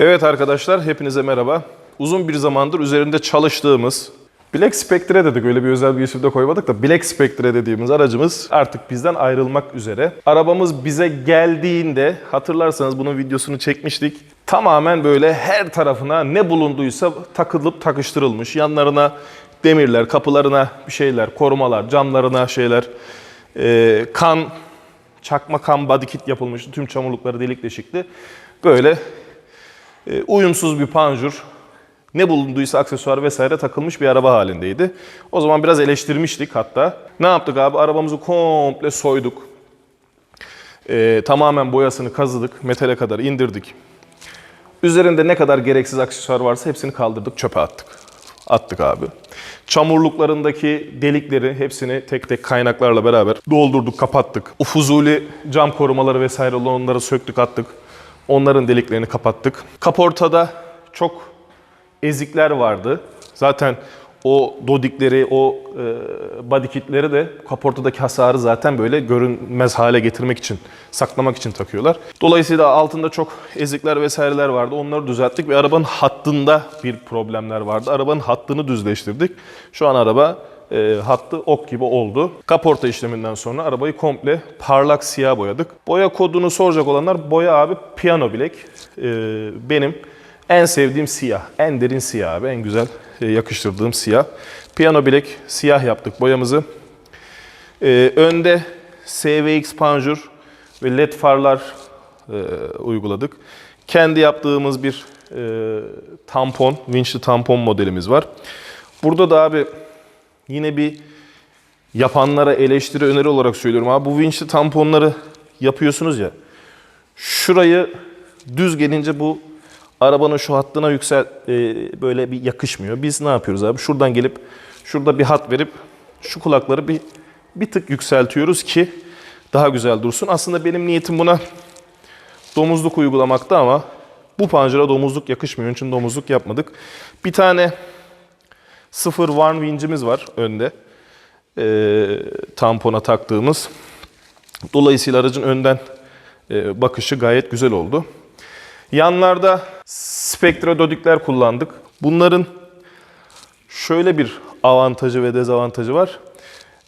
Evet arkadaşlar hepinize merhaba. Uzun bir zamandır üzerinde çalıştığımız Black Spectre dedik öyle bir özel bir isim de koymadık da Black Spectre dediğimiz aracımız artık bizden ayrılmak üzere. Arabamız bize geldiğinde hatırlarsanız bunun videosunu çekmiştik. Tamamen böyle her tarafına ne bulunduysa takılıp takıştırılmış. Yanlarına demirler, kapılarına bir şeyler, korumalar, camlarına şeyler, e, kan, çakma kan body kit yapılmıştı. Tüm çamurlukları delik deşikti. Böyle e, uyumsuz bir panjur, ne bulunduysa aksesuar vesaire takılmış bir araba halindeydi. O zaman biraz eleştirmiştik hatta. Ne yaptık abi? Arabamızı komple soyduk. E, tamamen boyasını kazıdık, metale kadar indirdik. Üzerinde ne kadar gereksiz aksesuar varsa hepsini kaldırdık, çöpe attık. Attık abi. Çamurluklarındaki delikleri hepsini tek tek kaynaklarla beraber doldurduk, kapattık. O fuzuli cam korumaları vesaire onları söktük, attık. Onların deliklerini kapattık. Kaportada çok ezikler vardı. Zaten o dodikleri, o e, body kitleri de kaportadaki hasarı zaten böyle görünmez hale getirmek için, saklamak için takıyorlar. Dolayısıyla altında çok ezikler vesaireler vardı. Onları düzelttik ve arabanın hattında bir problemler vardı. Arabanın hattını düzleştirdik. Şu an araba e, hattı ok gibi oldu. Kaporta işleminden sonra arabayı komple parlak siyah boyadık. Boya kodunu soracak olanlar boya abi piyano bilek. E, benim en sevdiğim siyah, en derin siyah abi, en güzel e, yakıştırdığım siyah. Piyano bilek siyah yaptık boyamızı. E, önde SVX panjur ve led farlar e, uyguladık. Kendi yaptığımız bir e, tampon, vinçli tampon modelimiz var. Burada da abi yine bir yapanlara eleştiri öneri olarak söylüyorum. Abi bu vinçli tamponları yapıyorsunuz ya. Şurayı düz gelince bu arabanın şu hattına yüksel e, böyle bir yakışmıyor. Biz ne yapıyoruz abi? Şuradan gelip şurada bir hat verip şu kulakları bir bir tık yükseltiyoruz ki daha güzel dursun. Aslında benim niyetim buna domuzluk uygulamakta ama bu panjura domuzluk yakışmıyor. Onun için domuzluk yapmadık. Bir tane 0 one vincimiz var önde. Ee, tampona taktığımız. Dolayısıyla aracın önden e, bakışı gayet güzel oldu. Yanlarda spektra dodikler kullandık. Bunların şöyle bir avantajı ve dezavantajı var.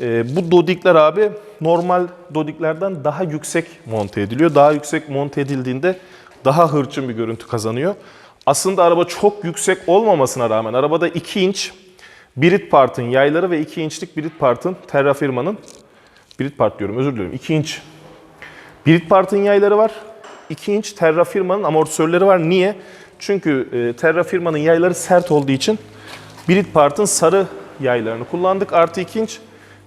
Ee, bu dodikler abi normal dodiklerden daha yüksek monte ediliyor. Daha yüksek monte edildiğinde daha hırçın bir görüntü kazanıyor. Aslında araba çok yüksek olmamasına rağmen arabada 2 inç Brit partın yayları ve 2 inçlik Brit partın Terra firmanın Brit part diyorum özür diliyorum 2 inç Brit partın yayları var. 2 inç Terra firmanın amortisörleri var. Niye? Çünkü e, Terra firmanın yayları sert olduğu için Brit partın sarı yaylarını kullandık. Artı 2 inç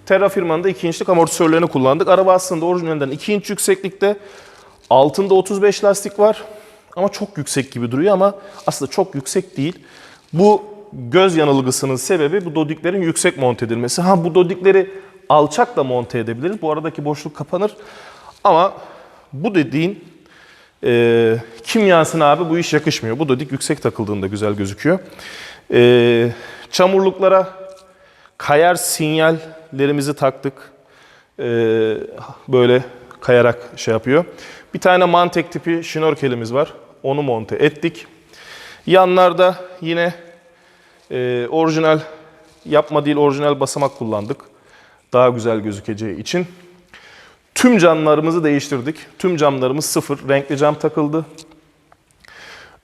Terra firmanın da 2 inçlik amortisörlerini kullandık. Araba aslında orijinalinden 2 inç yükseklikte. Altında 35 lastik var. Ama çok yüksek gibi duruyor ama aslında çok yüksek değil. Bu göz yanılgısının sebebi bu dodiklerin yüksek monte edilmesi. Ha bu dodikleri alçak da monte edebiliriz. Bu aradaki boşluk kapanır. Ama bu dediğin e, kimyasına abi bu iş yakışmıyor. Bu dodik yüksek takıldığında güzel gözüküyor. E, çamurluklara kayar sinyallerimizi taktık. E, böyle kayarak şey yapıyor. Bir tane mantek tipi şnorkelimiz var. Onu monte ettik. Yanlarda yine e, orijinal yapma değil orijinal basamak kullandık. Daha güzel gözükeceği için. Tüm camlarımızı değiştirdik. Tüm camlarımız sıfır. Renkli cam takıldı.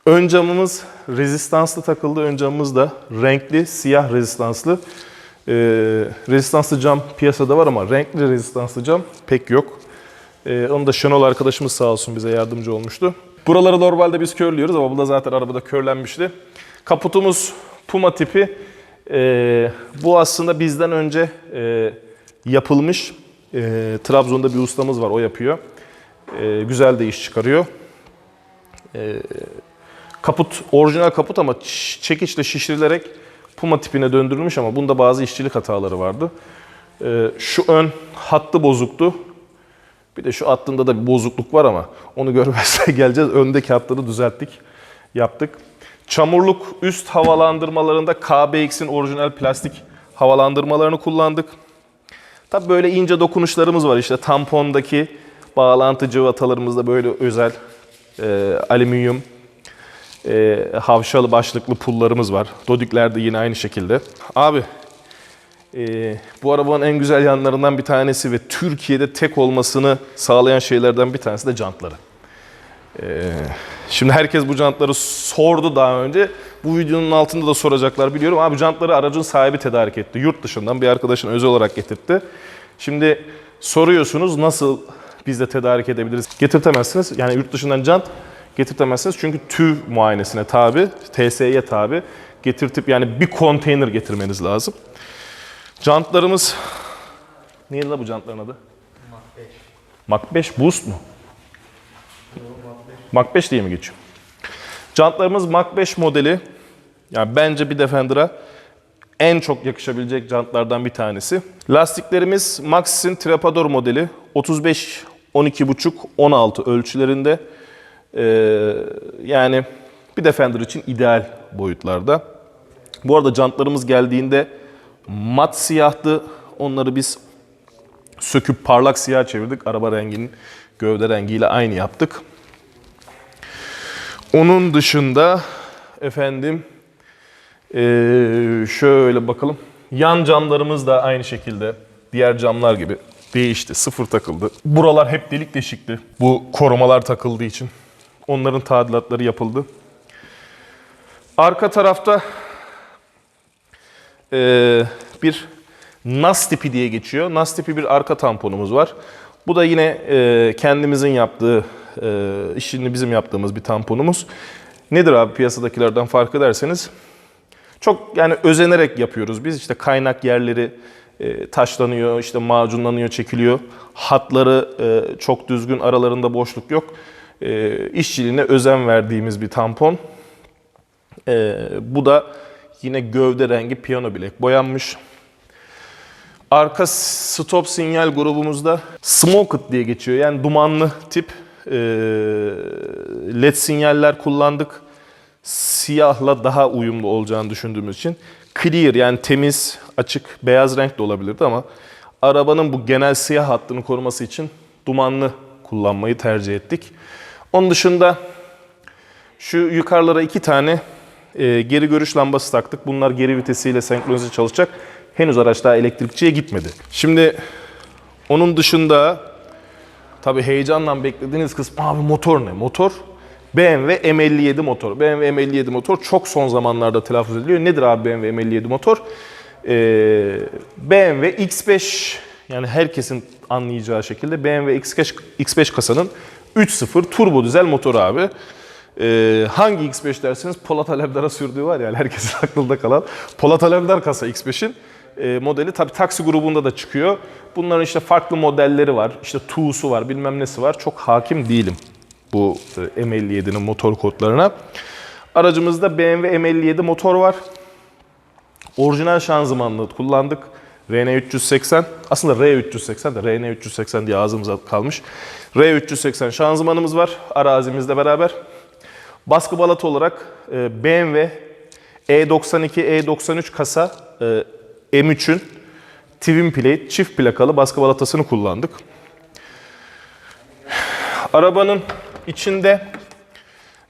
Ön camımız rezistanslı takıldı. Ön camımız da renkli, siyah rezistanslı. Ee, rezistanslı cam piyasada var ama renkli rezistanslı cam pek yok. Ee, onu da Şenol arkadaşımız sağ olsun bize yardımcı olmuştu. Buraları normalde biz körlüyoruz ama bu da zaten arabada körlenmişti. Kaputumuz Puma tipi. Ee, bu aslında bizden önce e, yapılmış. E, Trabzon'da bir ustamız var, o yapıyor. E, güzel de iş çıkarıyor. E, kaput, orijinal kaput ama çekiçle şişirilerek Puma tipine döndürülmüş ama bunda bazı işçilik hataları vardı. E, şu ön hattı bozuktu. Bir de şu hattında da bir bozukluk var ama onu görmezse geleceğiz. Öndeki hatları düzelttik, yaptık. Çamurluk üst havalandırmalarında KBX'in orijinal plastik havalandırmalarını kullandık. Tabi böyle ince dokunuşlarımız var işte tampondaki bağlantı cıvatalarımızda böyle özel e, alüminyum e, havşalı başlıklı pullarımız var. Dodikler de yine aynı şekilde. Abi e, bu arabanın en güzel yanlarından bir tanesi ve Türkiye'de tek olmasını sağlayan şeylerden bir tanesi de jantları. E, şimdi herkes bu jantları sordu daha önce. Bu videonun altında da soracaklar biliyorum. Abi jantları aracın sahibi tedarik etti. Yurt dışından bir arkadaşın özel olarak getirtti. Şimdi soruyorsunuz nasıl biz de tedarik edebiliriz? Getirtemezsiniz. Yani yurt dışından jant getirtemezsiniz. Çünkü TÜV muayenesine tabi, TSE'ye tabi. Getirtip yani bir konteyner getirmeniz lazım. Jantlarımız... Neydi la bu jantların adı? Mach 5 Boost mu? Mach 5 diye mi geçiyor? Jantlarımız Mach 5 modeli. Yani bence bir Defender'a en çok yakışabilecek jantlardan bir tanesi. Lastiklerimiz Maxxis'in Trepador modeli. 35, 12,5, 16 ölçülerinde. Ee, yani bir Defender için ideal boyutlarda. Bu arada jantlarımız geldiğinde mat siyahtı. Onları biz söküp parlak siyah çevirdik. Araba renginin gövde rengiyle aynı yaptık. Onun dışında efendim eee, şöyle bakalım. Yan camlarımız da aynı şekilde diğer camlar gibi değişti. Sıfır takıldı. Buralar hep delik deşikti. Bu korumalar takıldığı için. Onların tadilatları yapıldı. Arka tarafta eee, bir NAS tipi diye geçiyor. NAS tipi bir arka tamponumuz var. Bu da yine eee, kendimizin yaptığı, eee, işini bizim yaptığımız bir tamponumuz. Nedir abi piyasadakilerden farkı derseniz? Çok yani özenerek yapıyoruz biz. İşte kaynak yerleri e, taşlanıyor, işte macunlanıyor, çekiliyor. Hatları e, çok düzgün, aralarında boşluk yok. E, işçiliğine özen verdiğimiz bir tampon. E, bu da yine gövde rengi piyano bilek boyanmış. Arka stop sinyal grubumuzda smoked diye geçiyor. Yani dumanlı tip e, led sinyaller kullandık. Siyahla daha uyumlu olacağını düşündüğümüz için clear yani temiz, açık, beyaz renk de olabilirdi ama arabanın bu genel siyah hattını koruması için dumanlı kullanmayı tercih ettik. Onun dışında şu yukarılara iki tane e, geri görüş lambası taktık. Bunlar geri vitesiyle senkronize çalışacak. Henüz araç daha elektrikçiye gitmedi. Şimdi onun dışında tabii heyecanla beklediğiniz kısmı abi motor ne? Motor BMW M57 motor. BMW M57 motor çok son zamanlarda telaffuz ediliyor. Nedir abi BMW M57 motor? Ee, BMW X5 yani herkesin anlayacağı şekilde BMW X5, X5 kasanın 3.0 turbo dizel motoru abi. Ee, hangi X5 derseniz Polat Alemdar'a sürdüğü var yani herkesin aklında kalan Polat Alemdar kasa X5'in e, modeli tabii taksi grubunda da çıkıyor. Bunların işte farklı modelleri var. İşte TU'su var, bilmem nesi var. Çok hakim değilim bu e, M57'nin motor kodlarına. Aracımızda BMW M57 motor var. Orijinal şanzımanlı kullandık. RN380. Aslında R380 de RN380 diye ağzımıza kalmış. R380 şanzımanımız var arazimizle beraber. Baskı balat olarak e, BMW E92, E93 kasa e, M3'ün twin plate çift plakalı baskı balatasını kullandık. Arabanın içinde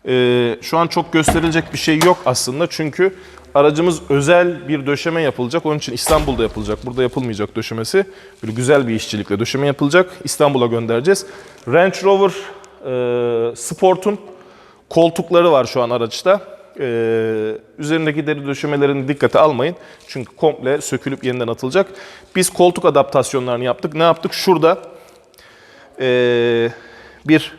e, şu an çok gösterilecek bir şey yok aslında çünkü aracımız özel bir döşeme yapılacak. Onun için İstanbul'da yapılacak. Burada yapılmayacak döşemesi. Böyle güzel bir işçilikle döşeme yapılacak. İstanbul'a göndereceğiz. Range Rover e, Sport'un koltukları var şu an araçta. Ee, üzerindeki deri döşemelerini dikkate almayın. Çünkü komple sökülüp yeniden atılacak. Biz koltuk adaptasyonlarını yaptık. Ne yaptık? Şurada ee, bir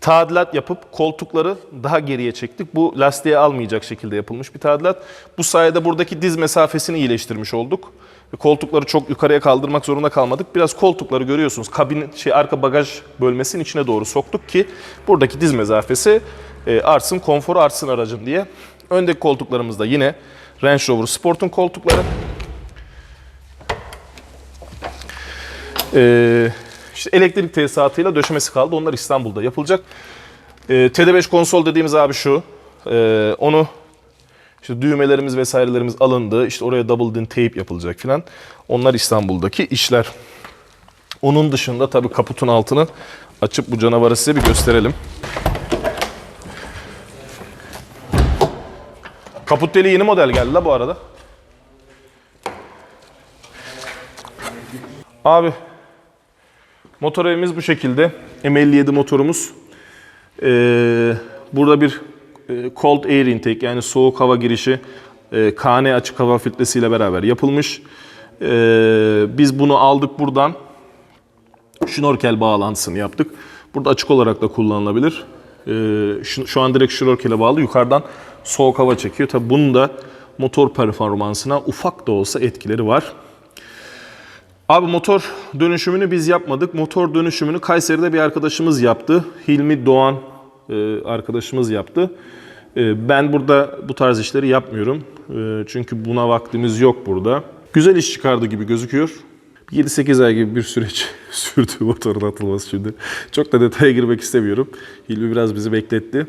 tadilat yapıp koltukları daha geriye çektik. Bu lastiğe almayacak şekilde yapılmış bir tadilat. Bu sayede buradaki diz mesafesini iyileştirmiş olduk. Koltukları çok yukarıya kaldırmak zorunda kalmadık. Biraz koltukları görüyorsunuz. Kabin şey arka bagaj bölmesinin içine doğru soktuk ki buradaki diz mesafesi e, artsın, konforu artsın aracın diye. Öndeki koltuklarımız da yine Range Rover Sport'un koltukları. Ee, işte elektrik tesisatıyla döşemesi kaldı. Onlar İstanbul'da yapılacak. Ee, TD5 konsol dediğimiz abi şu. Ee, onu işte düğmelerimiz vesairelerimiz alındı. İşte oraya double din tape yapılacak filan. Onlar İstanbul'daki işler. Onun dışında tabii kaputun altını açıp bu canavarı size bir gösterelim. Kaput deliği yeni model geldi la bu arada. Abi motor evimiz bu şekilde. M57 motorumuz. Ee, burada bir cold air intake yani soğuk hava girişi e, KN açık hava filtresiyle beraber yapılmış. Ee, biz bunu aldık buradan. Şnorkel bağlantısını yaptık. Burada açık olarak da kullanılabilir. Ee, şu, şu an direkt şnorkele bağlı. Yukarıdan soğuk hava çekiyor. Tabi bunun da motor performansına ufak da olsa etkileri var. Abi motor dönüşümünü biz yapmadık. Motor dönüşümünü Kayseri'de bir arkadaşımız yaptı. Hilmi Doğan e, arkadaşımız yaptı. E, ben burada bu tarz işleri yapmıyorum. E, çünkü buna vaktimiz yok burada. Güzel iş çıkardı gibi gözüküyor. 7-8 ay gibi bir süreç sürdü motorun atılması şimdi. Çok da detaya girmek istemiyorum. Hilmi biraz bizi bekletti.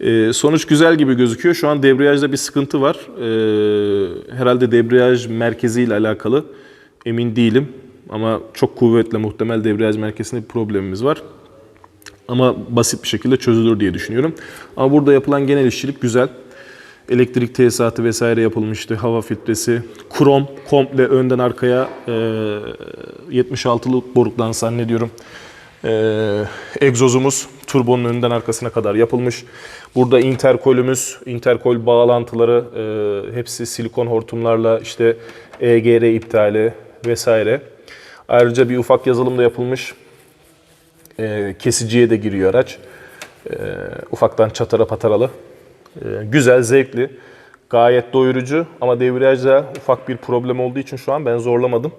E, sonuç güzel gibi gözüküyor. Şu an debriyajda bir sıkıntı var. E, herhalde debriyaj merkeziyle alakalı. Emin değilim. Ama çok kuvvetle muhtemel debriyaj merkezinde bir problemimiz var. Ama basit bir şekilde çözülür diye düşünüyorum. Ama burada yapılan genel işçilik güzel. Elektrik tesisatı vesaire yapılmıştı. Hava filtresi, krom komple önden arkaya e, 76'lık boruktan zannediyorum. E, egzozumuz turbonun önden arkasına kadar yapılmış. Burada interkolümüz, interkol bağlantıları e, hepsi silikon hortumlarla işte EGR iptali vesaire. Ayrıca bir ufak yazılım da yapılmış. E, kesiciye de giriyor araç. E, ufaktan çatara pataralı. E, güzel, zevkli. Gayet doyurucu ama debriyajda ufak bir problem olduğu için şu an ben zorlamadım.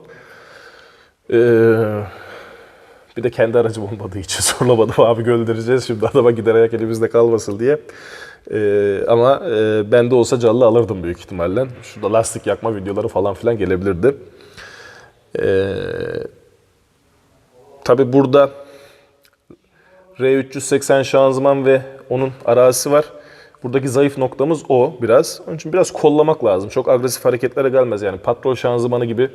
E, bir de kendi aracım olmadığı için zorlamadım. Abi göndereceğiz şimdi adama gider ayak elimizde kalmasın diye. E, ama e, bende olsa canlı alırdım büyük ihtimalle. Şurada lastik yakma videoları falan filan gelebilirdi. E, tabii burada R380 şanzıman ve onun arazisi var. Buradaki zayıf noktamız o biraz. Onun için biraz kollamak lazım. Çok agresif hareketlere gelmez yani. Patrol şanzımanı gibi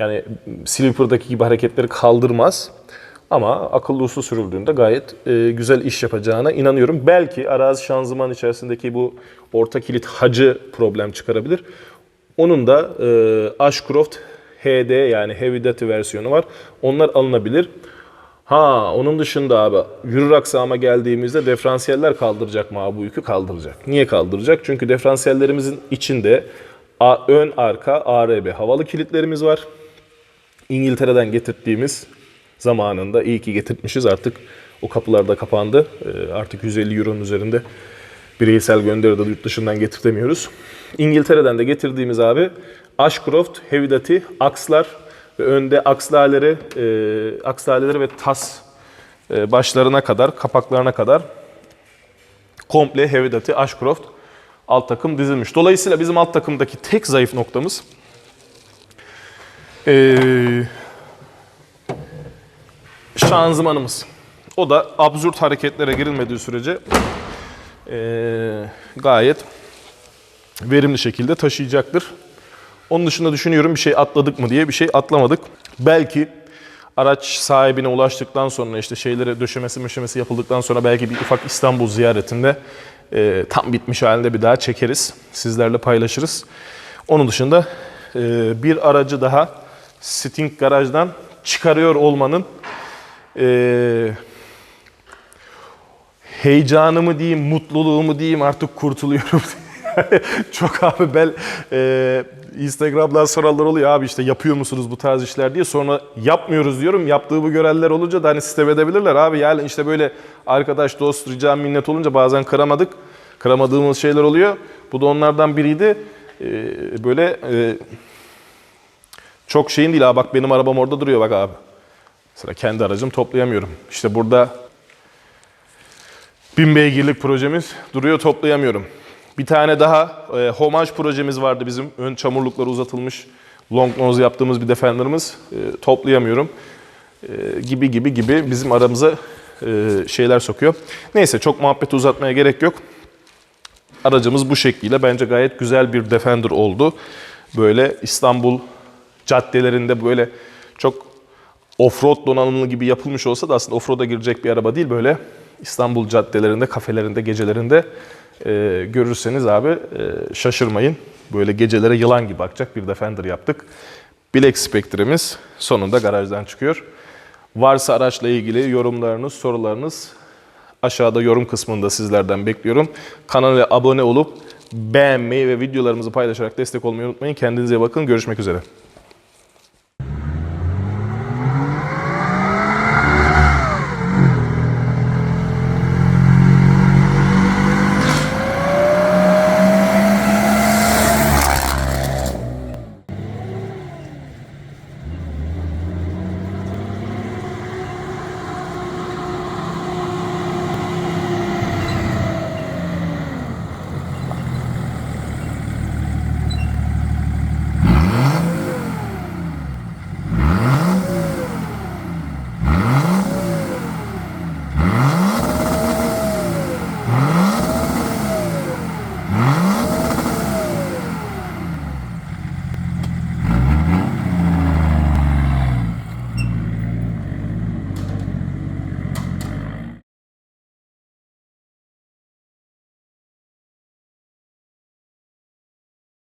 yani Sleeper'daki gibi hareketleri kaldırmaz. Ama akıllı uslu sürüldüğünde gayet e, güzel iş yapacağına inanıyorum. Belki arazi şanzıman içerisindeki bu orta kilit hacı problem çıkarabilir. Onun da e, Ashcroft HD yani Heavy Duty versiyonu var. Onlar alınabilir. Ha onun dışında abi yürür aksama geldiğimizde diferansiyeller kaldıracak mı abi bu yükü? Kaldıracak. Niye kaldıracak? Çünkü diferansiyellerimizin içinde A- ön arka ARB havalı kilitlerimiz var. İngiltere'den getirdiğimiz zamanında iyi ki getirtmişiz artık o kapılar da kapandı. Ee, artık 150 euronun üzerinde bireysel gönderi de yurt dışından getirtemiyoruz. İngiltere'den de getirdiğimiz abi Ashcroft Heavy Duty akslar ve önde akslarları, e, akslarları ve tas e, başlarına kadar, kapaklarına kadar komple Heavy Duty Ashcroft alt takım dizilmiş. Dolayısıyla bizim alt takımdaki tek zayıf noktamız eee şanzımanımız. O da absürt hareketlere girilmediği sürece eee, gayet verimli şekilde taşıyacaktır. Onun dışında düşünüyorum bir şey atladık mı diye bir şey atlamadık. Belki araç sahibine ulaştıktan sonra işte şeylere döşemesi möşemesi yapıldıktan sonra belki bir ufak İstanbul ziyaretinde eee, tam bitmiş halinde bir daha çekeriz. Sizlerle paylaşırız. Onun dışında eee, bir aracı daha Sting garajdan çıkarıyor olmanın eee heyecanımı diyeyim, mutluluğumu diyeyim artık kurtuluyorum. Çok abi ben e, Instagram'dan soranlar oluyor abi işte yapıyor musunuz bu tarz işler diye. Sonra yapmıyoruz diyorum. Yaptığımı görenler olunca da hani sistem edebilirler. Abi yani işte böyle arkadaş, dost, rica, minnet olunca bazen kıramadık. Kıramadığımız şeyler oluyor. Bu da onlardan biriydi. E, böyle e, çok şeyin değil abi bak benim arabam orada duruyor bak abi. Sıra kendi aracım toplayamıyorum. İşte burada bin beygirlik projemiz duruyor toplayamıyorum. Bir tane daha e, homaj projemiz vardı bizim. Ön çamurlukları uzatılmış long nose yaptığımız bir defender'ımız. E, toplayamıyorum. E, gibi gibi gibi bizim aramıza e, şeyler sokuyor. Neyse çok muhabbeti uzatmaya gerek yok. Aracımız bu şekliyle bence gayet güzel bir defender oldu. Böyle İstanbul caddelerinde böyle çok offroad donanımlı gibi yapılmış olsa da aslında offroad'a girecek bir araba değil böyle İstanbul caddelerinde, kafelerinde, gecelerinde Ee, görürseniz abi e, şaşırmayın. Böyle gecelere yılan gibi bakacak bir Defender yaptık. Black Spectre'miz sonunda garajdan çıkıyor. Varsa araçla ilgili yorumlarınız, sorularınız aşağıda yorum kısmında sizlerden bekliyorum. Kanala abone olup beğenmeyi ve videolarımızı paylaşarak destek olmayı unutmayın. Kendinize bakın. Görüşmek üzere.